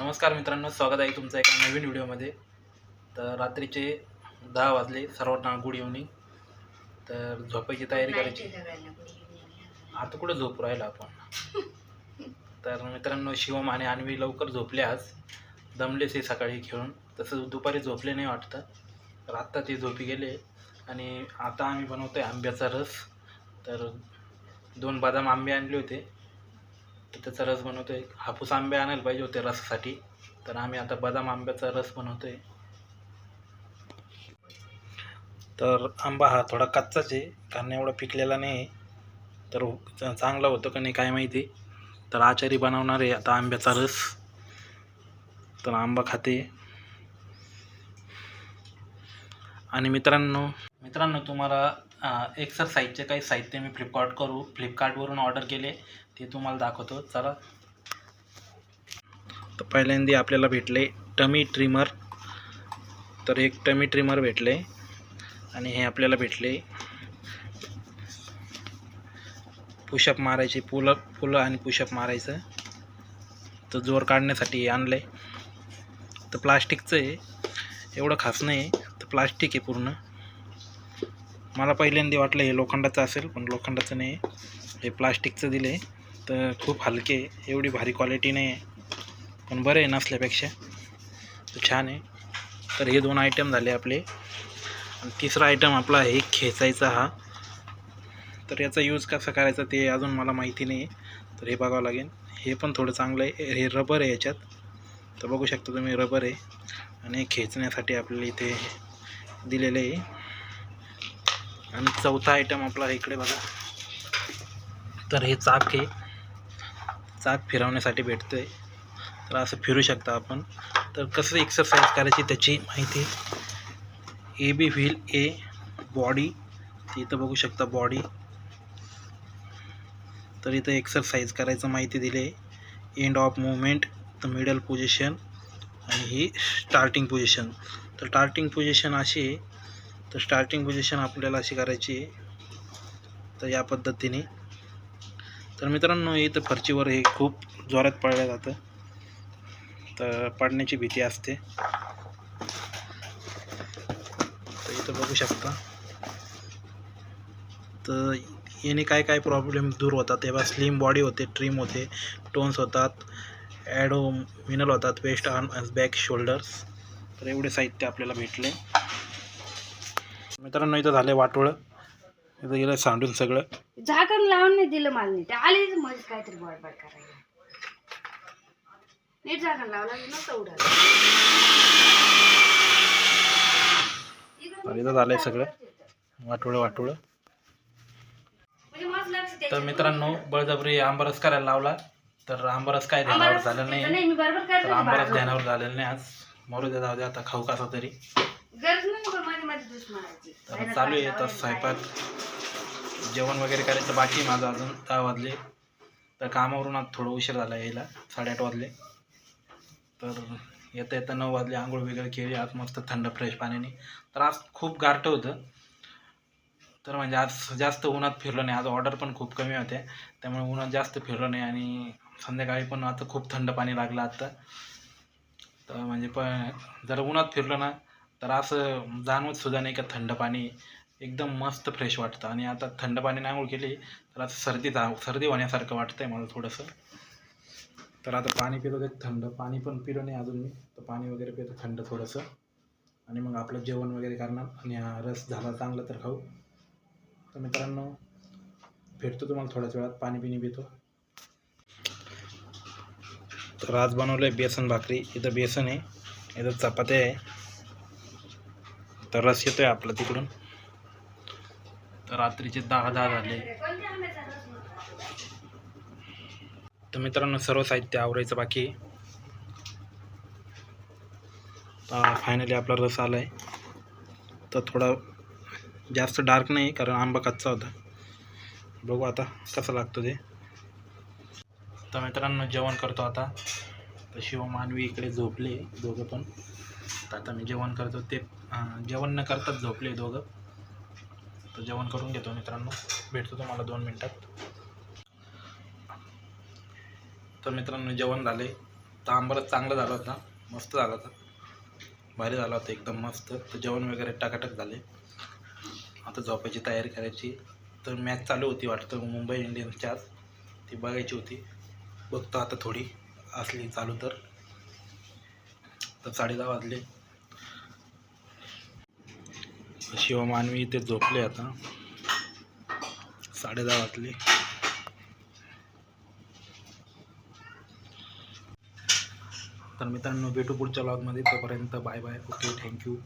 नमस्कार मित्रांनो स्वागत आहे तुमचं एका नवीन व्हिडिओमध्ये. तर रात्रीचे दहा वाजले सर्वांना गुड इव्हनिंग तर झोपायची तयारी करायची. आता कुठं झोप राहिलो आपण? तर मित्रांनो शिवम आणि अन्वी लवकर झोपले आज. दमलेच हे सकाळी खेळून. तसं दुपारी झोपले नाही वाटतं. तर आत्ता ते झोपी गेले. आणि आता आम्ही बनवतो आहे आंब्याचा रस. तर दोन बदाम आंबे आणले होते. तर त्याचा रस बनवतो आहे हापूस आंबे आणायला पाहिजे होते रसासाठी. तर आम्ही आता बदाम आंब्याचा रस बनवतो आहे तर आंबा हा थोडा कच्चाच आहे. कारण एवढा पिकलेला नाही. आहे तर चांगला होतो का नाही काय माहिती. तर आचारी बनवणार आहे आता आंब्याचा रस. तर आंबा खाते. आणि मित्रांनो मित्रांनो तुम्हाला एक्सरसाइजचे काही साहित्य मी फ्लिपकार्ट करू फ्लिपकार्टवरून ऑर्डर केले ते तुम्हाला दाखवतो. चला. तर पहिल्यांदा आपल्याला भेटले टमी ट्रिमर. तर एक टमी ट्रिमर भेटले. आणि हे आपल्याला भेटले पुशअप मारायचे पुलं फुलं आणि पुशअप मारायचं. तर जोर काढण्यासाठी आणलं. आहे तर प्लास्टिकचं आहे. एवढं खास नाही तर प्लास्टिक आहे पूर्ण. मला पहिल्यांदा वाटलं हे लोखंडाचं असेल पण लोखंडाचं नाही. आहे हे प्लास्टिकचं दिले तर खूप हलके एवढी भारी क्वालिटी नाही आहे. पण बरं आहे नसल्यापेक्षा. तर छान आहे. तर हे दोन आयटम झाले आपले. आणि तिसरा आयटम आपला हे खेचायचा हा. तर याचा यूज कसा करायचा ते अजून मला माहिती नाही. आहे तर हे बघावं लागेल. हे पण थोडं चांगलं आहे. हे रबर आहे याच्यात. तर बघू शकता तुम्ही रबर आहे. आणि खेचण्यासाठी आपल्याला इथे दिलेलं आहे. आणि चौथा आयटम आपला इकडे बघा. तर हे चाक आहे. चाक फिरवण्यासाठी भेटतं आहे तर असं फिरू शकता आपण. तर कसं एक्सरसाइज करायची त्याची माहिती? A B wheel a body इथं बघू शकता बॉडी तर इथं एक्सरसाइज करायचं माहिती दिली. आहे end of movement the middle position आणि ही स्टार्टिंग पोझिशन तर स्टार्टिंग पोझिशन अशी आहे. तर स्टार्टिंग पोझिशन आपल्याला अशी करायची आहे. तर या पद्धतीने. तर मित्रांनो इथं फरचीवर हे खूप जोरात पाळलं जातं. तर पाडण्याची भीती असते. तर इथं बघू शकता. तर याने काय काय प्रॉब्लेम दूर होतात? तेव्हा स्लिम बॉडी होते ट्रिम होते टोन्स होतात ॲडो मिनल होतात वेस्ट आर्म बॅक शोल्डर्स तर एवढे साहित्य आपल्याला भेटले. मित्रांनो इथं झाले वाटोळं. इथं गेलं सांडून सगळं. झाकण लावून नाही दिलं मला नाही ते आलेच मध्ये काहीतरी बडबड करायला. नीट झाकण लावलं नव्हतं इथं झालंय सगळं. वाटोळं वाटोळं. म्हणजे तर. मित्रांनो बळजबरी आंबारस करायला लावला. तर आंबारस काय ध्यानावर झालं नाही नाही. मी बरोबर करत तर आंबारस. ध्यानावर झालेलं नाही आज. मरू द्या जाऊ द्या आता खाऊ कसा तरी. तर चालू आहे आता स्वयंपाक. जेवण वगैरे करायचं बाकी माझं अजून दहा वाजले. तर कामावरून आज थोडं उशीर झाला यायला साडेआठ वाजले. तर येता येता नऊ वाजले आंघोळ वगैरे केली आज मस्त थंड फ्रेश पाण्याने. तर आज खूप गारठं होतं. तर म्हणजे आज जास्त उन्हात फिरलो नाही आज ऑर्डर पण खूप कमी होते. त्यामुळे उन्हात जास्त फिरलो नाही आणि संध्याकाळी पण आता खूप थंड पाणी लागलं आत्ता तर म्हणजे पण जर उन्हात फिरलो ना तर असं जाणवत सुद्धा नाही का थंड पाणी एकदम मस्त फ्रेश वाटतं. आणि आता थंड पाणी आंघोळ केली तर आता सर्दी जा सर्दी होण्यासारखं वाटतंय मला थोडंसं. तर आता पाणी पितो ते थंड पाणी पण पिलो नाही अजून मी तर पाणी वगैरे पितो थंड थोडंसं. आणि मग आपलं जेवण वगैरे करणार आणि हा रस झाला चांगला तर खाऊ. तर मित्रांनो भेटतो तुम्हाला थोड्याच वेळात पाणी पिणी पितो. तर आज बनवलं आहे बेसन भाकरी. इथं बेसन आहे इथं चपात्या आहे. तर रस येतोय आपला तिकडून. तर रात्रीचे दहा दहा झाले. तर मित्रांनो सर्व साहित्य आवरायचं बाकी तर फायनली आपला रस आला आहे तर थोडा जास्त डार्क नाही कारण आंबा कच्चा होता. बघू आता कसं लागतो ते. तर मित्रांनो जेवण करतो आता. तर शिव मानवी इकडे झोपले दोघं पण. तर आता मी जेवण करतो ते जेवण न करताच झोपले दोघं. तर जेवण करून घेतो मित्रांनो. भेटतो तुम्हाला दोन मिनटात. तर मित्रांनो जेवण झाले. तर आंबरच चांगला झाला होता. मस्त झाला होता. भारी झाला होता एकदम मस्त. तर जेवण वगैरे टाकाटक झाले. आता झोपायची तयारी करायची. तर मॅच चालू होती वाटतं मुंबई इंडियन्सची आज. ती बघायची होती. बघतो आता थोडी असली चालू तर. तर साडेदहा वाजले. शिवमानवी इथे झोपले आता. साडेदहा वाजले. तर मित्रांनो भेटू पुढच्या ब्लॉगमध्ये तोपर्यंत बाय बाय. Okay thank you